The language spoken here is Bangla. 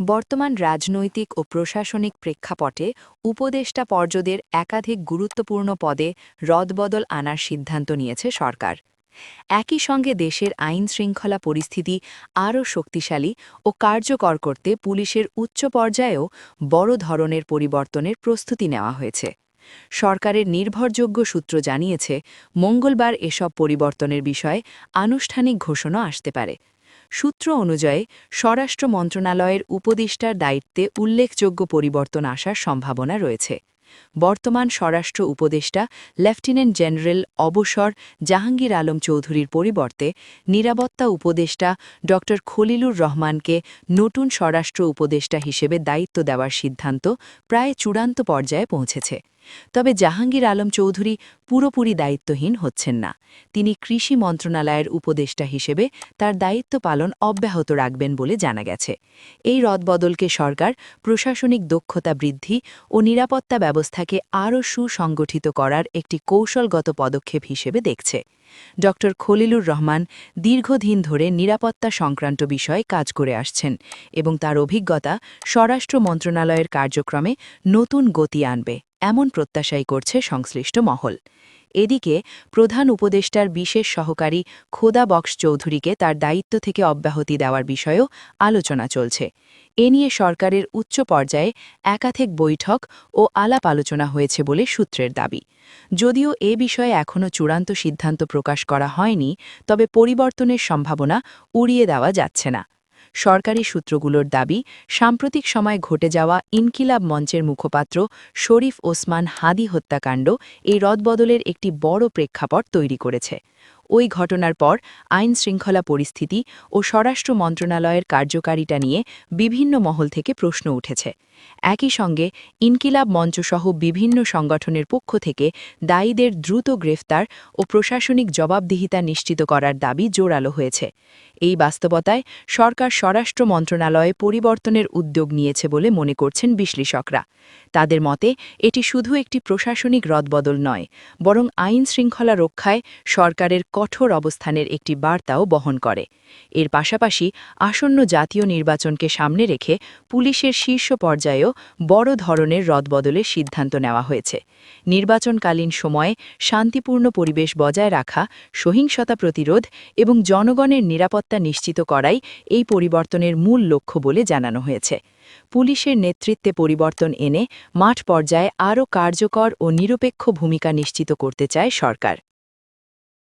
বর্তমান রাজনৈতিক ও প্রশাসনিক প্রেক্ষাপটে উপদেষ্টা পর্যদের একাধিক গুরুত্বপূর্ণ পদে রদবদল আনার সিদ্ধান্ত নিয়েছে সরকার। একই সঙ্গে দেশের আইন শৃঙ্খলা পরিস্থিতি আরও শক্তিশালী ও কার্যকর করতে পুলিশের উচ্চ পর্যায়েও বড় ধরনের পরিবর্তনের প্রস্তুতি নেওয়া হয়েছে। সরকারের নির্ভরযোগ্য সূত্র জানিয়েছে, মঙ্গলবার এসব পরিবর্তনের বিষয়ে আনুষ্ঠানিক ঘোষণা আসতে পারে। সূত্র অনুযায়ী, স্বরাষ্ট্র মন্ত্রণালয়ের উপদেষ্টার দায়িত্বে উল্লেখযোগ্য পরিবর্তন আসার সম্ভাবনা রয়েছে। বর্তমান স্বরাষ্ট্র উপদেষ্টা লেফটেন্যান্ট জেনারেল অবসর জাহাঙ্গীর আলম চৌধুরীর পরিবর্তে নিরাপত্তা উপদেষ্টা ড. খলিলুর রহমানকে নতুন স্বরাষ্ট্র উপদেষ্টা হিসেবে দায়িত্ব দেওয়ার সিদ্ধান্ত প্রায় চূড়ান্ত পর্যায়ে পৌঁছেছে। তবে জাহাঙ্গীর আলম চৌধুরী পুরোপুরি দায়িত্বহীন হচ্ছেন না। তিনি কৃষি মন্ত্রণালয়ের উপদেষ্টা হিসেবে তার দায়িত্ব পালন অব্যাহত রাখবেন বলে জানা গেছে। এই রদবদলকে সরকার, প্রশাসনিক দক্ষতা বৃদ্ধি ও নিরাপত্তা ব্যবস্থাকে আরও সুসংগঠিত করার একটি কৌশলগত পদক্ষেপ হিসেবে দেখছে। ড. খলিলুর রহমান দীর্ঘদিন ধরে নিরাপত্তা সংক্রান্ত বিষয়ে কাজ করে আসছেন এবং তার অভিজ্ঞতা স্বরাষ্ট্র মন্ত্রণালয়ের কার্যক্রমে নতুন গতি আনবে। এমন প্রত্যাশাই করছে সংশ্লিষ্ট মহল। এদিকে প্রধান উপদেষ্টার বিশেষ সহকারী খোদা বক্স চৌধুরীকে তার দায়িত্ব থেকে অব্যাহতি দেওয়ার বিষয়েও আলোচনা চলছে। এ নিয়ে সরকারের উচ্চ পর্যায়ে একাধিক বৈঠক ও আলাপ আলোচনা হয়েছে বলে সূত্রের দাবি। যদিও এ বিষয়ে এখনও চূড়ান্ত সিদ্ধান্ত প্রকাশ করা হয়নি, তবে পরিবর্তনের সম্ভাবনা উড়িয়ে দেওয়া যাচ্ছে না। সরকারি সূত্রগুলোর দাবি, সাম্প্রতিক সময়ে ঘটে যাওয়া ইনকিলাব মঞ্চের মুখপাত্র শরীফ ওসমান হাদি হত্যাকাণ্ড এই রদবদলের একটি বড় প্রেক্ষাপট তৈরি করেছে। ওই ঘটনার পর আইন শৃঙ্খলা পরিস্থিতি ও স্বরাষ্ট্র মন্ত্রণালয়ের কার্যকারিতা নিয়ে বিভিন্ন মহল থেকে প্রশ্ন উঠেছে। একই সঙ্গে ইনকিলাব মঞ্চসহ বিভিন্ন সংগঠনের পক্ষ থেকে দায়ীদের দ্রুত গ্রেফতার ও প্রশাসনিক জবাবদিহিতা নিশ্চিত করার দাবি জোরালো হয়েছে। এই বাস্তবতায় সরকার স্বরাষ্ট্র মন্ত্রণালয়ে পরিবর্তনের উদ্যোগ নিয়েছে বলে মনে করছেন বিশ্লেষকরা। তাদের মতে, এটি শুধু একটি প্রশাসনিক রদবদল নয়, বরং আইন শৃঙ্খলা রক্ষায় সরকারের কঠোর অবস্থানের একটি বার্তাও বহন করে। এর পাশাপাশি আসন্ন জাতীয় নির্বাচনকে সামনে রেখে পুলিশের শীর্ষ পর্যায়েও বড় ধরনের রদবদলের সিদ্ধান্ত নেওয়া হয়েছে। নির্বাচনকালীন সময়ে শান্তিপূর্ণ পরিবেশ বজায় রাখা, সহিংসতা প্রতিরোধ এবং জনগণের নিরাপত্তা নিশ্চিত করাই এই পরিবর্তনের মূল লক্ষ্য বলে জানানো হয়েছে। পুলিশের নেতৃত্বে পরিবর্তন এনে মাঠ পর্যায়ে আরও কার্যকর ও নিরপেক্ষ ভূমিকা নিশ্চিত করতে চায় সরকার।